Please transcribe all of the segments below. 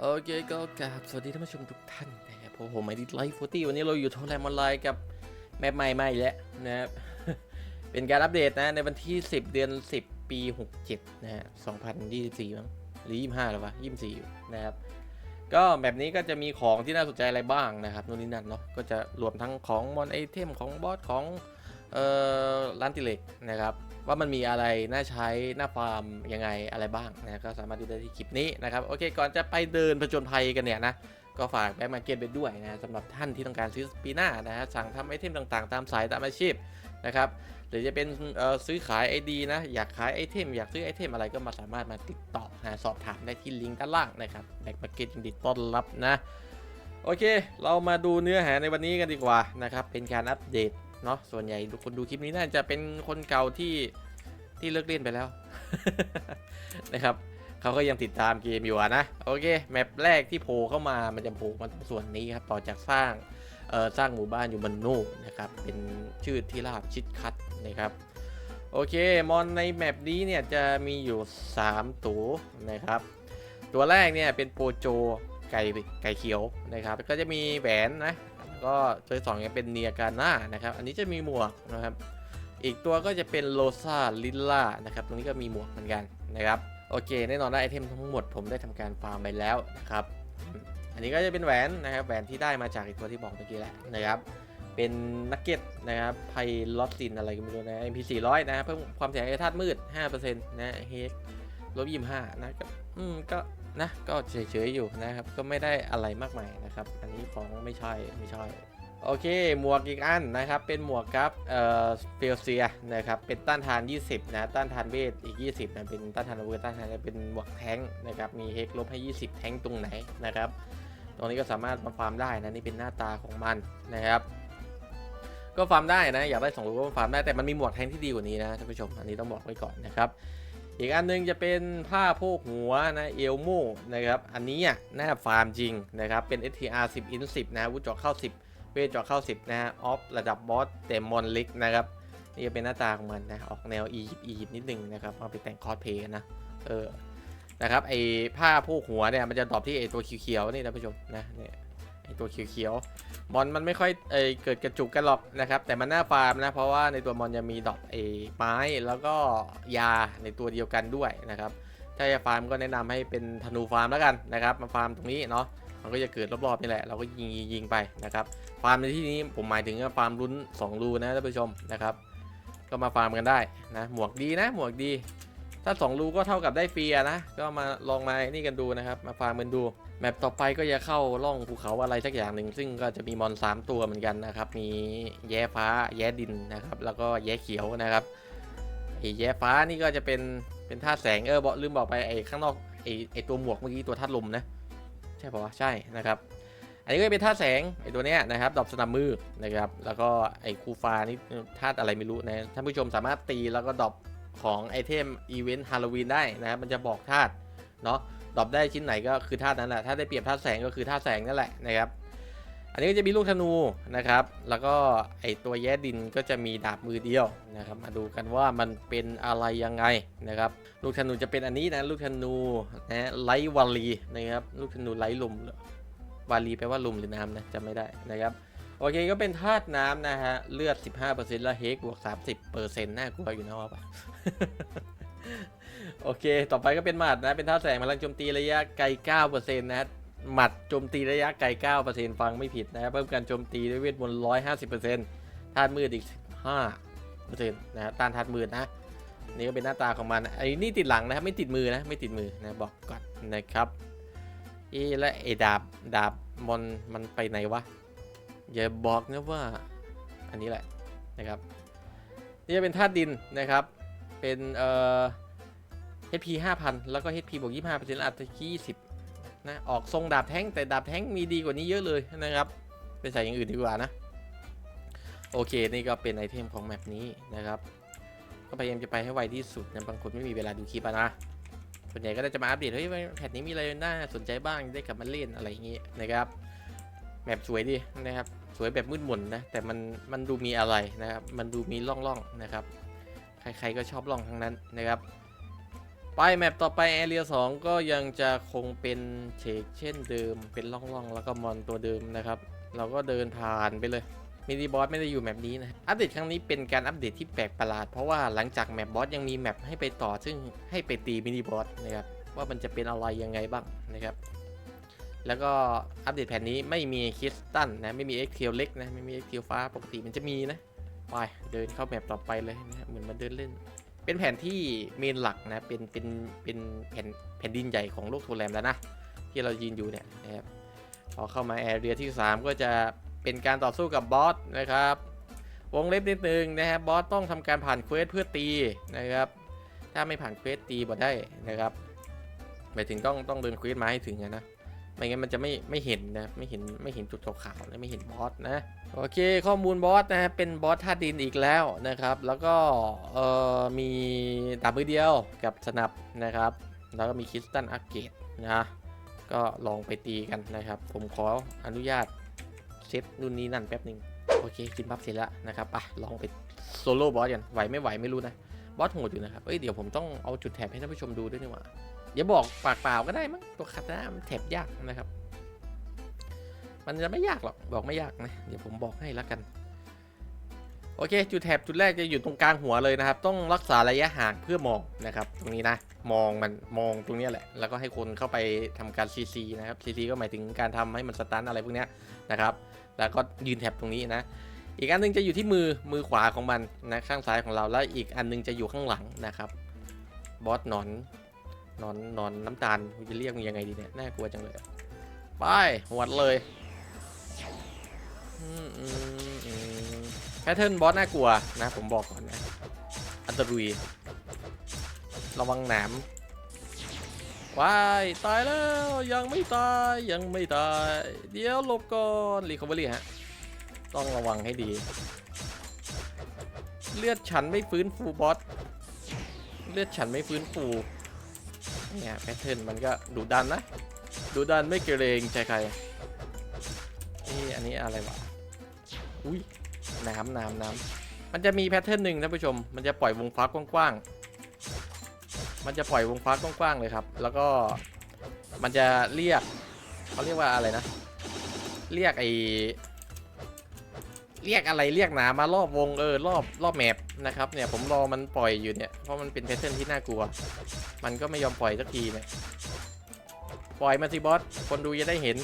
โอเคก็กราบสวัสดีท่านผู้ชมทุกท่านนะครับผมผมไอดิไลฟ์โฟตี้วันนี้เราอยู่โทรแรมออนไลน์กับแมปใหม่มาอีกแล้วนะครับ เป็นการอัปเดตนะในวันที่ 10 เดือน 10 ปี 67 นะฮะ 2024 มั้งหรือ 25หรือวะ 24อยู่นะครับ ก็แบบนี้ก็จะมีของที่น่าสนใจอะไรบ้างนะครับนู่นนี่นั่นเนาะก็จะรวมทั้งของมอนไอเทมของบอสของเอ่อร้านติเล็กนะครับ ว่ามันมีอะไรน่าใช้น่าฟาร์มยังไงอะไรบ้างนะก็สามารถดูได้ที่คลิปนี้นะครับโอเคก่อนจะไปเดินผจญภัยกันเนี่ยนะก็ฝากแบ็คมาเก็ตไปด้วยนะสำหรับท่านที่ต้องการซื้อปีหน่านะฮะสั่งทำไอเทมต่างๆ ตามสายตามอาชีพนะครับหรือจะเป็นซื้อขาย ID นะ อยากขายไอเทม อยากซื้อไอเทมอะไรก็มาสามารถมาติดต่อนะสอบถามได้ที่ลิงก์ด้านล่างนะครับแบ็คมาเก็ตยินดีต้อนรับนะ โอเค เรามาดูเนื้อหาในวันนี้กันดีกว่านะครับเป็นการอัปเดต เนาะส่วนใหญ่คนดูคลิปนี้น่าจะเป็นคนเก่าที่ที่เลิกเล่นไปแล้วนะครับเขาก็ยังติดตามเกมอยู่อะนะโอเคแมปแรกที่โผล่เข้ามามันจะโผล่มาตรงส่วนนี้ครับต่อจากสร้างเอ่อสร้างหมู่บ้านอยู่บนโน่นะครับเป็นชื่อที่ราบชิดคัดนะครับโอเคมอนในแมปนี้เนี่ยจะมีอยู่ 3 ตัวนะครับ ตัวแรกเนี่ยเป็นโปโจไก่ไก่เขียวนะครับ ก็จะมีแหวนนะ ก็ตัวที่สองเนี่ยเป็นเนียกาน่านะครับ อันนี้จะมีหมวกนะครับ อีกตัวก็จะเป็นโลซาลิลล่านะครับ ตรงนี้ก็มีหมวกเหมือนกันนะครับ โอเค แน่นอนได้ไอเทมทั้งหมดผมได้ทำการฟาร์มไปแล้วนะครับ อันนี้ก็จะเป็นแหวนนะครับ แหวนที่ได้มาจากอีกตัวที่บอกเมื่อกี้แหละนะครับเป็นนักเก็ตนะครับไพลอตซินอะไรก็ไม่รู้นะ MP 400นะเพิ่มความเสียหายธาตุมืด 5%นะเฮกลบ25นะก็อืม ก็ นะก็เฉยๆอยู่นะครับ ก็ไม่ได้อะไรมากมายนะครับ อันนี้ของไม่ใช่ไม่ใช่โอเค หมวกอีกอันนะครับ เป็นหมวกครับเอ่อเฟลเซียนะครับ เป็นต้านทาน 20 นะ ต้านทานเวทอีก 20 นะ เป็นต้านทานอาวุธต้านทานเป็นหมวกแท้งนะครับ มีเฮกลบให้ 20 แท้งตรงไหนนะครับ ตรงนี้ก็สามารถมาฟาร์มได้นะ นี่เป็นหน้าตาของมันนะครับ ก็ฟาร์มได้นะ อยากได้สองรูก็ฟาร์มได้ แต่มันมีหมวกแท้งที่ดีกว่านี้นะท่านผู้ชม อันนี้ต้องบอกไว้ก่อนนะครับ อีกอันหนึงจะเป็นผ้าโพกหัวนะเอลโมนะครับ อันนี้อะน่าฟาร์มจริงนะครับ เป็น STR 10 in 10 นะวุธเจาะเข้า 10 เวทจาะเข้า 10 นะฮะ ออฟระดับบอสแต่มมอนลิกนะครับ นี่จะเป็นหน้าตาของมันนะ ออกแนวอียิปต์อียิปต์นิดนึงนะครับ เอาไปแต่งคอสเพย์นะ เออ นะครับ ไอผ้าโพกหัวเนี่ย มันจะดรอปที่ไอตัวเขียวๆนี่ท่านผู้ชมนะเนี่ยไอตัวเขียวๆ มอนมันไม่ค่อยเอเกิดกระจุกกันหรอกนะครับ แต่มันน่าฟาร์มนะ เพราะว่าในตัวมอนจะมีดอปไอไม้แล้วก็ยาในตัวเดียวกันด้วยนะครับ ถ้าจะฟาร์มก็แนะนำให้เป็นธนูฟาร์มแล้วกันนะครับ มาฟาร์มตรงนี้เนาะ มันก็จะเกิดรอบๆนี่แหละ เราก็ยิงยิงไปนะครับ ฟาร์มในที่นี้ผมหมายถึงฟาร์มลุ้น2รูนะท่านผู้ชมนะครับ ก็มาฟาร์มกันได้นะ หมวกดีนะ หมวกดี ถ้า2รูก็เท่ากับได้ฟรีนะ ก็มาลองมานี่กันดูนะครับ มาฟาร์มกันดู แมปต่อไปก็จะเข้าล่องภูเขาอะไรสักอย่างหนึ่งซึ่งก็จะมีมอน 3 ตัวเหมือนกันนะครับ มีแย้ฟ้าแย้ดินนะครับ แล้วก็แย้เขียวนะครับไอ้แย้ฟ้านี่ก็จะเป็นเป็นธาตุแสงเออบอกลืมบอกไปไอ้ข้างนอกไอ้ไอ้ตัวหมวกเมื่อกี้ตัวธาตุลมนะใช่ป่าวะใช่นะครับ อันนี้ก็เป็นธาตุแสงไอตัวเนี้ยนะครับดอกสนับมือนะครับ แล้วก็ไอคูฟานี่ธาตุอะไรไม่รู้นะท่านผู้ชมสามารถตีแล้วก็ดอปของไอเทมอีเวนต์ฮาโลวีนได้นะครับมันจะบอกธาตุเนาะ ดรอปได้ชิ้นไหนก็คือธานั้นแหละ ถ้าได้เปรียบธาแสงก็คือธาแสงนั่นแหละนะครับ อันนี้ก็จะมีลูกธนูนะครับ แล้วก็ไอตัวแย่ดินก็จะมีดาบมือเดียวนะครับ มาดูกันว่ามันเป็นอะไรยังไงนะครับ ลูกธนูจะเป็นอันนี้นะ ลูกธนูนะไลท์วาลีนะครับ ลูกธนูไลท์ลมวาลีแปลว่าลมหรือน้ำนะจำไม่ได้นะครับโอเคก็เป็นธาตุน้ำนะฮะ เลือด 15%แล้วเฮกบวก 30%น่ากลัวอยู่นะว่าปะ โอเค ต่อไปก็เป็นหมัดนะ เป็นธาแสงพลังโจมตีระยะไกล 9%นะฮะหมัดโจมตีระยะไกล 9%ฟังไม่ผิดนะครับเพิ่มการโจมตีด้วยเวทมนต์ 150%ธาตุมืดอีก 5%นะต้านธาตุมืดนะ นี่ก็เป็นหน้าตาของมัน ไอ้นี่ติดหลังนะครับ ไม่ติดมือนะ ไม่ติดมือนะ บอกก่อนนะครับอะและไอ้ดาบ ดาบมอนมันไปไหนวะ อย่าบอกนะว่า อันนี้แหละนะครับ นี่จะเป็นธาตุดินนะครับ เป็นเอ่อ HP 5,000 แล้วก็ HP บวก25%อัตราที่20นะออกทรงดาบแท้งแต่ดาบแท้งมีดีกว่านี้เยอะเลยนะครับไปใส่อย่างอื่นดีกว่านะโอเค นี่ก็เป็นไอเทมของแมปนี้นะครับ ก็พยายามจะไปให้ไวที่สุดนะบางคนไม่มีเวลาดูคลิปนะส่วนใหญ่ก็จะมาอัปเดตเฮ้ยแพทนี้มีอะไรน่าสนใจบ้างได้กลับมาเล่นอะไรอย่างงี้นะครับแมปสวยดีนะครับสวยแบบมืดมนนะแต่มันมันดูมีอะไรนะครับมันดูมีร่องๆนะครับ ใครๆก็ชอบร่องทั้งนั้นนะครับ ไปแมปต่อไปแอเรีย2ก็ยังจะคงเป็นเชกเช่นเดิม เป็นร่องๆ แล้วก็มอนตัวเดิมนะครับ เราก็เดินผ่านไปเลยมินิบอสไม่ได้อยู่แมปนี้นะ อัปเดตครั้งนี้เป็นการอัปเดตที่แปลกประหลาด เพราะว่าหลังจากแมปบอสยังมีแมปให้ไปต่อ ซึ่งให้ไปตีมินิบอสนะครับ ว่ามันจะเป็นอะไรยังไงบ้างนะครับ แล้วก็อัปเดตแผ่นนี้ไม่มีคริสตันนะ ไม่มีเอ็กเทียวเล็กนะ ไม่มีเอ็กเทียวฟ้า ปกติมันจะมีนะ ไปเดินเข้าแมปต่อไปเลยนะฮะเหมือนมาเดินเล่น เป็นแผนที่เมนหลักนะ เป็น เป็น เป็นแผ่นแผ่นดินใหญ่ของโลกโทแรมแล้วนะ ที่เรายืนอยู่เนี่ยนะครับ พอเข้ามาแอเรียที่ 3 ก็จะเป็นการต่อสู้กับบอสนะครับ วงเล็บนิดนึงนะครับ บอสต้องทำการผ่านเควสเพื่อตีนะครับ ถ้าไม่ผ่านเควสตีบ่ได้นะครับหมายถึงต้องต้องเดินเควสมาให้ถึงนะ ไม่งั้นมันจะไม่ไม่เห็นนะไม่เห็นไม่เห็นจุดขาวๆนะไม่เห็นบอสนะโอเคข้อมูลบอสนะฮะเป็นบอสธาตุดินอีกแล้วนะครับ แล้วก็เอ่อมีดาบมือเดียวกับสนับนะครับ แล้วก็มีคริสตัลอาร์เกตนะก็ลองไปตีกันนะครับ ผมขออนุญาตเซตนู่นนี่นั่นแป๊บหนึ่งโอเคกินบัฟเสร็จแล้วนะครับไปลองไปโซโล่บอสกันไหวไม่ไหวไม่รู้นะบอสโหดอยู่นะครับเอ้ยเดี๋ยวผมต้องเอาจุดแถบให้ท่านผู้ชมดูด้วยนี่หว่า อย่าบอกปากเปล่าก็ได้มั้งตัวคาตามันแถบยากนะครับ มันจะไม่ยากหรอกบอกไม่ยากนะเดี๋ยวผมบอกให้แล้วกัน โอเค จุดแถบจุดแรกจะอยู่ตรงกลางหัวเลยนะครับ ต้องรักษาระยะห่างเพื่อมองนะครับ ตรงนี้นะมองมันมองตรงนี้แหละ แล้วก็ให้คนเข้าไปทำการซีซีนะครับซีซีก็หมายถึงการทำให้มันสตันอะไรพวกนี้นะครับ แล้วก็ยืนแถบตรงนี้นะอีกอันหนึงจะอยู่ที่มือมือขวาของมันนะข้างซ้ายของเราแล้วอีกอันหนึงจะอยู่ข้างหลังนะครับบอสหนอน นอนนอนน้ำตาลกูจะเรียกมันยังไงดีเนี่ยน่ากลัวจังเลยไปหวดเลยแพทเทิร์นบอสน่ากลัวนะผมบอกก่อนนะอันตรุยระวังหนามว้ายตายแล้วยังไม่ตายยังไม่ตาย เดี๋ยวหลบก่อนรีคอเวอรี่ฮะต้องระวังให้ดี เลือดฉันไม่ฟื้นฟูบอสเลือดฉันไม่ฟื้นฟู เนี่ยแพทเทิร์นมันก็ดุดันนะดุดันไม่เกรงใจใครนี่อันนี้อะไรวะอุ้ยน้ำน้ำน้ำมันจะมีแพทเทิร์นหนึ่งท่านผู้ชม มันจะปล่อยวงฟ้ากว้างๆมันจะปล่อยวงฟ้ากว้างๆเลยครับ แล้วก็มันจะเรียกเขาเรียกว่าอะไรนะ เรียกไอเรียกอะไรเรียกหนามารอบวงเออรอบรอบแมปนะครับเนี่ยผมรอมันปล่อยอยู่เนี่ยเพราะมันเป็นแพทเทิร์นที่น่ากลัว มันก็ไม่ยอมปล่อยสักทีเนี่ยปล่อยมาสิบอส คนดูจะได้เห็น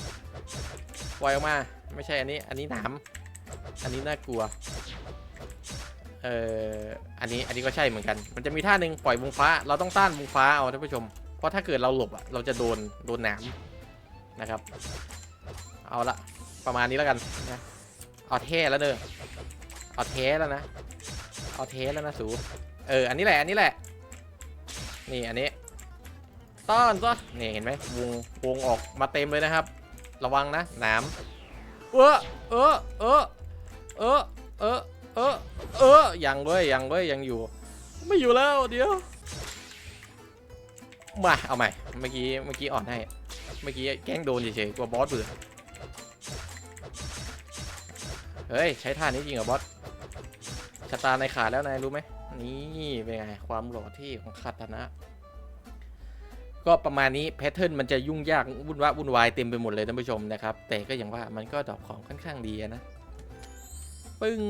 ปล่อยออกมา ไม่ใช่อันนี้ อันนี้หนามอันนี้น่ากลัว เอ่อ อันนี้ อันนี้ก็ใช่เหมือนกัน มันจะมีท่าหนึ่งปล่อยวงฟ้า เราต้องต้านวงฟ้าเอาท่านผู้ชม เพราะถ้าเกิดเราหลบอะ เราจะโดน โดนหนามนะครับ เอาละ ประมาณนี้แล้วกันนะ เอาเท่แล้วเนอะเอาเทแล้วนะ เอาเทแล้วนะสู เออ อันนี้แหละ อันนี้แหละ นี่อันนี้ต้อนซะนี่เห็นไหมวงวงออกมาเต็มเลยนะครับ ระวังนะหนามเออเออเออเออเออเออเออยังเว้ยยังเว้ยยังอยู่ ไม่อยู่แล้วเดี๋ยวมาเอาใหม่เมื่อกี้เมื่อกี้อ่อนให้เมื่อกี้แกล้งโดนเฉยๆกลัวบอสเบื่อเฮ้ยใช้ท่านี้จริงเหรอบอสชะตาในขาดแล้วนายรู้ไหม นี่เป็นไงความหล่อที่ของคาตานะ ก็ประมาณนี้แพทเทิร์นมันจะยุ่งยากวุ่นวะวุ่นวายเต็มไปหมดเลยท่านผู้ชมนะครับ แต่ก็อย่างว่ามันก็ดอกของค่อนข้างดีนะปึ้ง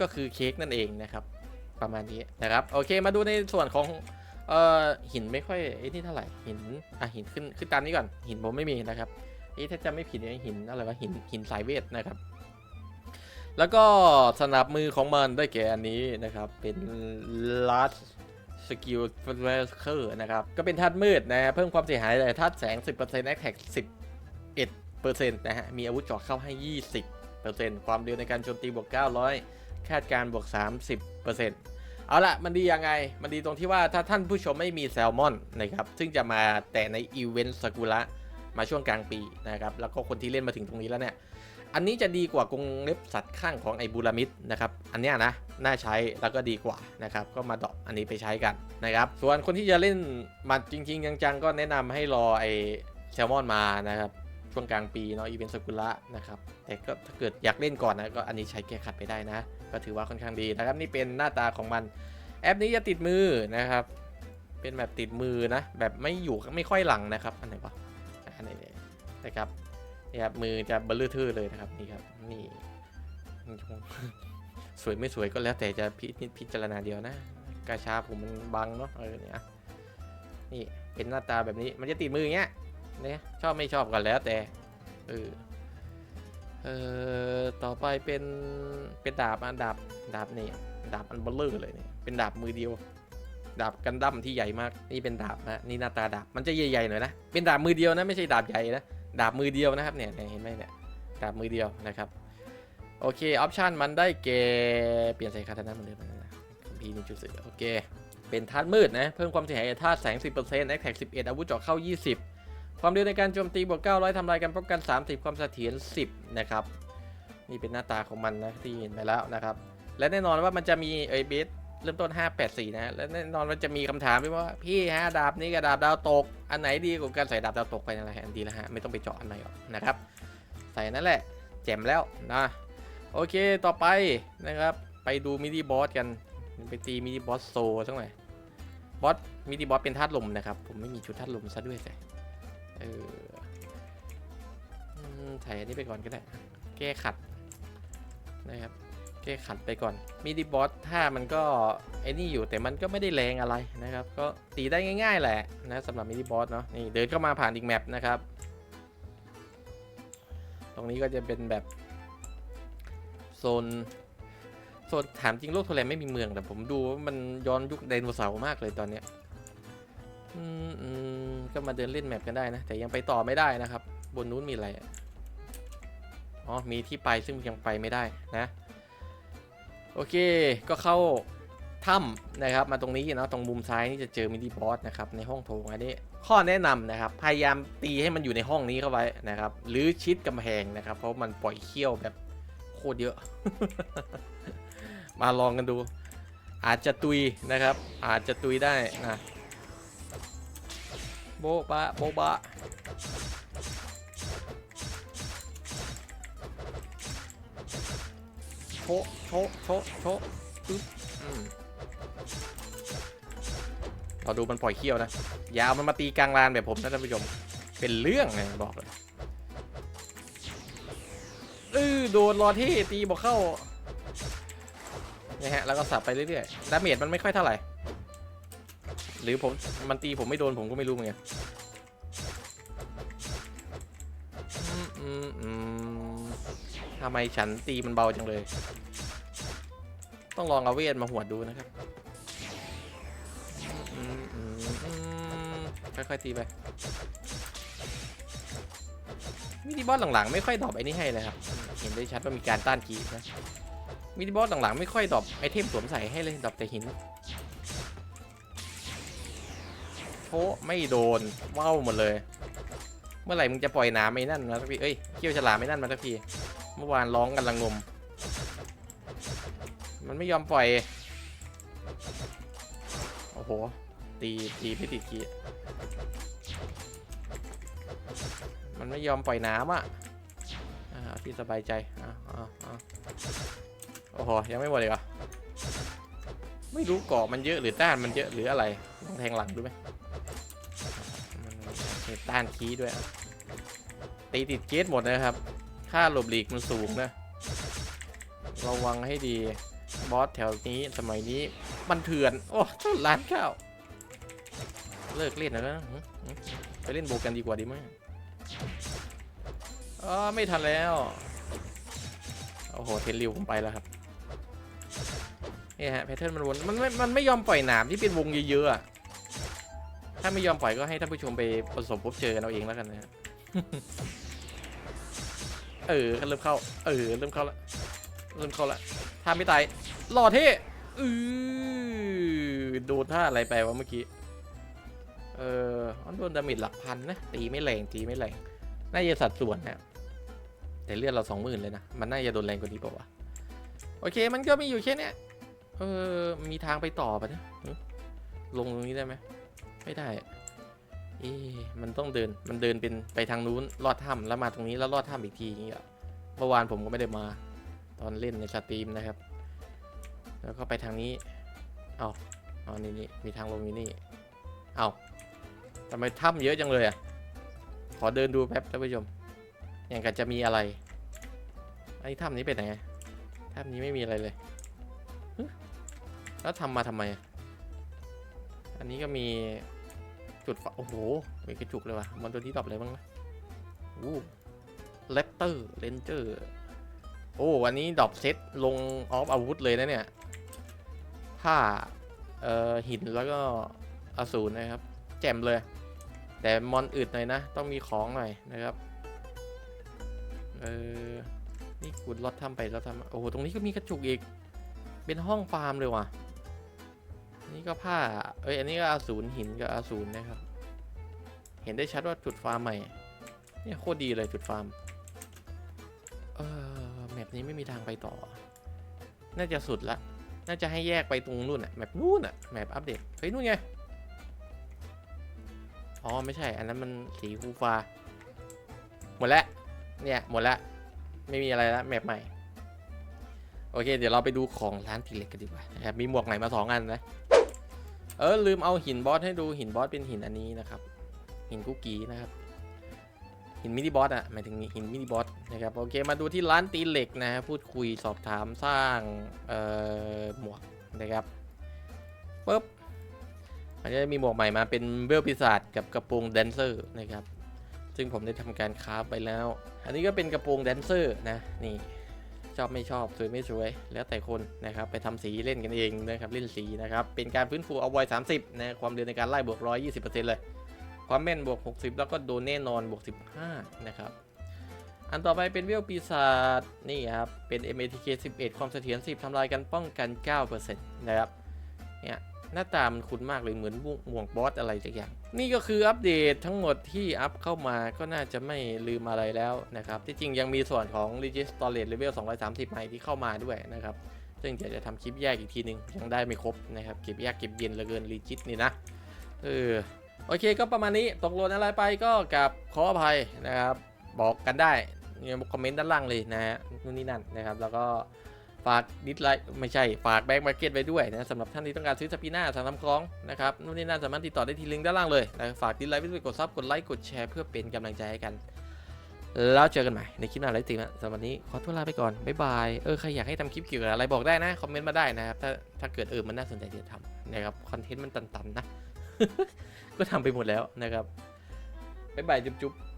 ก็คือเค้กนั่นเองนะครับประมาณนี้นะครับโอเคมาดูในส่วนของเอ่อหินไม่ค่อยไอ้นี่เท่าไหร่หินอะหินขึ้นขึ้นตามนี้ก่อนหินผมไม่มีนะครับเอ้ถ้าจำไม่ผิดเนี่ยหินอะไรวะหินหินสายเวทนะครับ แล้วก็สนับมือของมันได้แก่อันนี้นะครับ เป็น last skill f l a s h e r นะครับ ก็เป็นธาตุมืดนะ เพิ่มความเสียหายแต่ธาตุแสง 10% attack 11%นะฮะ มีอาวุธเจาะเข้าให้ 20%ความเร็วในการโจมตีบวก 900 คาดการบวก 30%เอาละมันดียังไง มันดีตรงที่ว่าถ้าท่านผู้ชมไม่มีแซลมอนนะครับ ซึ่งจะมาแต่ในอีเวนต์สกุระมาช่วงกลางปีนะครับ แล้วก็คนที่เล่นมาถึงตรงนี้แล้วเนี่ย อันนี้จะดีกว่ากรงเล็บสัตว์ข้างของไอ้บูรามิดนะครับ อันนี้นะ น่าใช้แล้วก็ดีกว่านะครับ ก็มาดอปอันนี้ไปใช้กันนะครับ ส่วนคนที่จะเล่นมาจริง ๆ จังๆ ก็แนะนำให้รอไอ้แซลมอนมานะครับ ช่วงกลางปีเนาะอีเวนต์สกุระนะครับ แต่ก็ถ้าเกิดอยากเล่นก่อนนะ ก็อันนี้ใช้แก้ขัดไปได้นะ ก็ถือว่าค่อนข้างดีนะครับ นี่เป็นหน้าตาของมันแอปนี้จะติดมือนะครับ เป็นแบบติดมือนะ แบบไม่อยู่ไม่ค่อยหลังนะครับ อันไหนวะอันไหนนะครับ นี่ครับมือจะเบลอทื่อเลยนะครับนี่ครับนี่สวยไม่สวยก็แล้วแต่จะพิจพิจารณาเดียวนะกระชาผมมันบังเนาะเออเนี่ยนี่เป็นหน้าตาแบบนี้มันจะติดมืออย่างเงี้ยเนี่ยชอบไม่ชอบกันแล้วแต่เออเออต่อไปเป็นเป็นดาบอะดาบดาบนี่ดาบอันเบลเลอร์เลยเนี่ยเป็นดาบมือเดียว ดาบกันดั้มที่ใหญ่มากนี่เป็นดาบนะนี่หน้าตาดาบมันจะใหญ่ๆหน่อยนะเป็นดาบมือเดียวนะไม่ใช่ดาบใหญ่นะ ดาบมือเดียวนะครับเนี่ยเห็นไหมเนี่ยดาบมือเดียวนะครับโอเคออปชันมันได้แก่เปลี่ยนใส่คาตานะเหมือนเดิมนะพีนี่จุสื่อโอเคเป็นธาตุมืดนะเพิ่มความเสียหายธาตุแสง 10%แอคแท็ก11 อาวุธเจาะเข้า 20 ความเร็วในการโจมตีบวก 900ทำลายการป้องกัน 30 ความเสถียร10 นะครับ นี่เป็นหน้าตาของมันนะที่เห็นไปแล้วนะครับ และแน่นอนว่ามันจะมีเอเบส เริ่มต้น 584 นะและแน่นอนมันจะมีคำถามว่าพี่ฮะดาบนี้กับดาบดาวตก อันไหนดีกว่ากันใส่ดาบดาวตกไปนั่นแหละอันดีแล้วฮะ ไม่ต้องไปเจาะอันไหนหรอกนะครับ ใส่นั่นแหละ แจ่มแล้วนะ โอเค ต่อไปนะครับ ไปดูมินิบอสกัน ไปตีมินิบอสโซสักหน่อย บอสมินิบอสเป็นธาตุลมนะครับ ผมไม่มีชุดธาตุลมซะด้วยสิเออใส่อันนี้ไปก่อนก็ได้ แก้ขัดนะครับ แก้ขัดไปก่อนมินิบอสถ้ามันก็ไอ้นี่อยู่แต่มันก็ไม่ได้แรงอะไรนะครับ ก็ตีได้ง่าย ๆ แหละนะสำหรับมินิบอสเนาะนี่เดินเข้ามาผ่านอีกแมปนะครับ ตรงนี้ก็จะเป็นแบบโซนโซนถามจริงโลกโทแลนไม่มีเมืองแต่ผมดูว่ามันย้อนยุคไดโนเสาร์มากเลยตอนเนี้ยอืมก็มาเดินเล่นแมปกันได้นะ แต่ยังไปต่อไม่ได้นะครับ บนนู้นมีอะไรอ๋อมีที่ไปซึ่งยังไปไม่ได้นะ โอเค ก็เข้าถ้ำนะครับ มาตรงนี้นะตรงมุมซ้ายนี่จะเจอมินิบอสนะครับในห้องโถงอันนี้ข้อแนะนำนะครับ พยายามตีให้มันอยู่ในห้องนี้เข้าไว้นะครับ หรือชิดกำแพงนะครับ เพราะมันปล่อยเขี้ยวแบบโคตรเยอะ มาลองกันดู อาจจะตุยนะครับ อาจจะตุยได้นะโบบะโบบะะโชะโชะโชะอึ๊บอืมเราดูมันปล่อยเขี้ยวนะอยาวมันมาตีกลางลานแบบผมนะท่านผู้ชม เป็นเรื่องเลยบอกเลยเออโดนรอที่ตีบอกเข้าเนี่ยฮะ แล้วก็สับไปเรื่อยๆ ดาเมจมันไม่ค่อยเท่าไหร่ หรือผม มันตีผมไม่โดนผมก็ไม่รู้เหมือนกัน ทำไมฉันตีมันเบาจังเลย ต้องลองเอาเวทมาหวดดูนะครับอืมอืมอืมค่อยๆตีไปมินิบอสหลังๆไม่ค่อยดรอปไอ้นี่ให้เลยครับ เห็นได้ชัดว่ามีการต้านกีนะมินิบอสหลังๆไม่ค่อยดรอปไอเทมสวมใส่ให้เลยดรอปแต่หินโชะไม่โดนว้าวหมดเลย เมื่อไหร่มึงจะปล่อยหน้ำไอ้นั่นมาสักทีเอ้ยเขี้ยวฉลามไอ้นั่นมาสักที เมื่อวานร้องกันละงม มันไม่ยอมปล่อย โอ้โห ตีตีไม่ติดกีมันไม่ยอมปล่อยน้ำอะอ่าพี่สบายใจอ่าอ่าอ่าโอ้โห ยังไม่หมดเลยเหรอไม่รู้เกาะมันเยอะหรือต้านมันเยอะหรืออะไรลองแทงหลังดูไหมต้านคีด้วย ตีติดเกตหมดนะครับ ค่าหลบหลีกมันสูงนะ ระวังให้ดี บอสแถวนี้สมัยนี้มันเถื่อน โอ้ล้านข้าว เลิกเล่นแล้วนะไปเล่นโบกันดีกว่าดีไหมอ๋อไม่ทันแล้ว โอ้โห เทนริวผมไปแล้วครับนี่ฮะแพทเทิร์นมันวนมันไม่ มันไม่ยอมปล่อยหนามที่เป็นวงเยอะๆ ถ้าไม่ยอมปล่อยก็ให้ท่านผู้ชมไปประสบพบเจอกันเอาเองแล้วกันนะฮะ เออเริ่มเข้า เออเริ่มเข้าละเริ่มเข้าละถ้าไม่ตายหล่อเท่อือโดนท่าอะไรไปวะเมื่อกี้ เออมันโดนดาเมจหลักพันนะ ตีไม่แรงตีไม่แรง น่าจะสัดส่วนนะแต่เลือดเราสองหมื่นเลยนะ มันน่าจะโดนแรงกว่านี้เปล่าวะ โอเค มันก็มีอยู่แค่นี้เออ มีทางไปต่อปะเนี่ยลงตรงนี้ได้ไหม ไม่ได้ เอ๊มันต้องเดิน มันเดินเป็นไปทางนู้น ลอดถ้ำแล้วมาตรงนี้แล้วลอดถ้ำอีกทีอย่างเงี้ยเมื่อวานผมก็ไม่ได้มา ตอนเล่นในสตรีมนะครับ แล้วก็ไปทางนี้ เอาเอานี่นี่มีทางลงอยู่นี่ เอาทำไมถ้ำเยอะจังเลยอะ ขอเดินดูแป๊บท่านผู้ชม อย่างกันจะมีอะไร ไอ้ถ้ำนี้เป็นไงถ้ำนี้ไม่มีอะไรเลย แล้วทำมาทำไม อันนี้ก็มี จุดไฟโอ้โหมีกระจุกเลยว่ะมันตัวที่ตอบอะไรบ้างนะอู้เลปเตอร์เลนเจอร์โอ้วันนี้ดรอปเซตลงออฟอาวุธเลยนะเนี่ยผ้าเอ่อหินแล้วก็อสูรนะครับ แจ่มเลย แต่มอนอึดหน่อยนะ ต้องมีของหน่อยนะครับเออนี่ขุดรถทำไปรถทำโอ้โหตรงนี้ก็มีกระจุกอีก เป็นห้องฟาร์มเลยว่ะ นี่ก็ผ้า เอ้ย อันนี้ก็อสูรหินกับอสูรนะครับ เห็นได้ชัดว่าจุดฟาร์มใหม่เนี่ยโคตรดีเลยจุดฟาร์ม เออแมปนี้ไม่มีทางไปต่อ น่าจะสุดละ น่าจะให้แยกไปตรงนู่นอะแมปนู่นอะแมปอัปเดต เฮ้ยนู่นไง อ๋อไม่ใช่ อันนั้นมันสีฟูฟ้า หมดแล้วเนี่ยหมดแล้วไม่มีอะไรแล้วแมปใหม่ โอเค เดี๋ยวเราไปดูของร้านตีเหล็กกันดีกว่านะครับมีหมวกใหม่มาสองอันนะ เออลืมเอาหินบอสให้ดูหินบอสเป็นหินอันนี้นะครับ หินคุกกี้นะครับ หินมินิบอสอะหมายถึงหินมินิบอสนะครับโอเคมาดูที่ร้านตีเหล็กนะฮะพูดคุยสอบถามสร้างเอ่อหมวกนะครับปุ๊บมันจะมีหมวกใหม่มาเป็นเวลปีศาจกับกระโปรงแดนเซอร์นะครับ ซึ่งผมได้ทำการคราฟไปแล้ว อันนี้ก็เป็นกระโปรงแดนเซอร์นะนี่ ชอบไม่ชอบสวยไม่สวย แล้วแต่คนนะครับไปทำสีเล่นกันเองนะครับเล่นสีนะครับเป็นการฟื้นฟูเอาไว้30นะความเร็วในการไล่บวก 120%เลย ความแม่นบวก 60 แล้วก็โดนแน่นอนบวก 15 นะครับ อันต่อไปเป็นเวลปีศาจนี่ครับเป็น MATK 11 ความเสถียร10ทำลายกันป้องกัน 9%นะครับเนี่ย หน้าตามันคุ้นมากเลยเหมือนหมวกบอสอะไรสักอย่าง นี่ก็คืออัปเดตทั้งหมดที่อัพเข้ามาก็น่าจะไม่ลืมอะไรแล้วนะครับ ที่จริงยังมีส่วนของ Regis Storage Level 230ใหม่ที่เข้ามาด้วยนะครับ ซึ่งเดี๋ยวจะทำคลิปแยกอีกทีนึง ยังได้ไม่ครบนะครับ เก็บแยกเก็บเย็นเหลือเกิน Regis นี่นะ เออ โอเคก็ประมาณนี้ตกหล่นอะไรไปก็กับขออภัยนะครับ บอกกันได้เนี่ยคอมเมนต์ด้านล่างเลยนะฮะนู่นนี่นั่นนะครับ แล้วก็ ฝากดิสไลค์ไม่ใช่ฝากแบ็กมาร์เก็ตไว้ด้วยนะสำหรับท่านที่ต้องการซื้อสปีน่าสั่งทำคล้องนะครับนู่นนี่นั่นสามารถติดต่อได้ที่ลิงก์ด้านล่างเลยนะฝากดิสไลค์ไว้ด้วยกดซับกดไลค์กดแชร์เพื่อเป็นกำลังใจให้กัน แล้วเจอกันใหม่ในคลิปหน้าไลฟ์สตรีมนะสำหรับวันนี้ขอตัวลาไปก่อนบ๊ายบายเออใครอยากให้ทำคลิปเกี่ยวกับอะไรบอกได้นะคอมเมนต์มาได้นะครับถ้าถ้าเกิดเออมันน่าสนใจเดี๋ยวทำนะครับคอนเทนต์มันตันๆนะก็ทำไปหมดแล้วนะครับบ๊ายบายจุ๊บๆ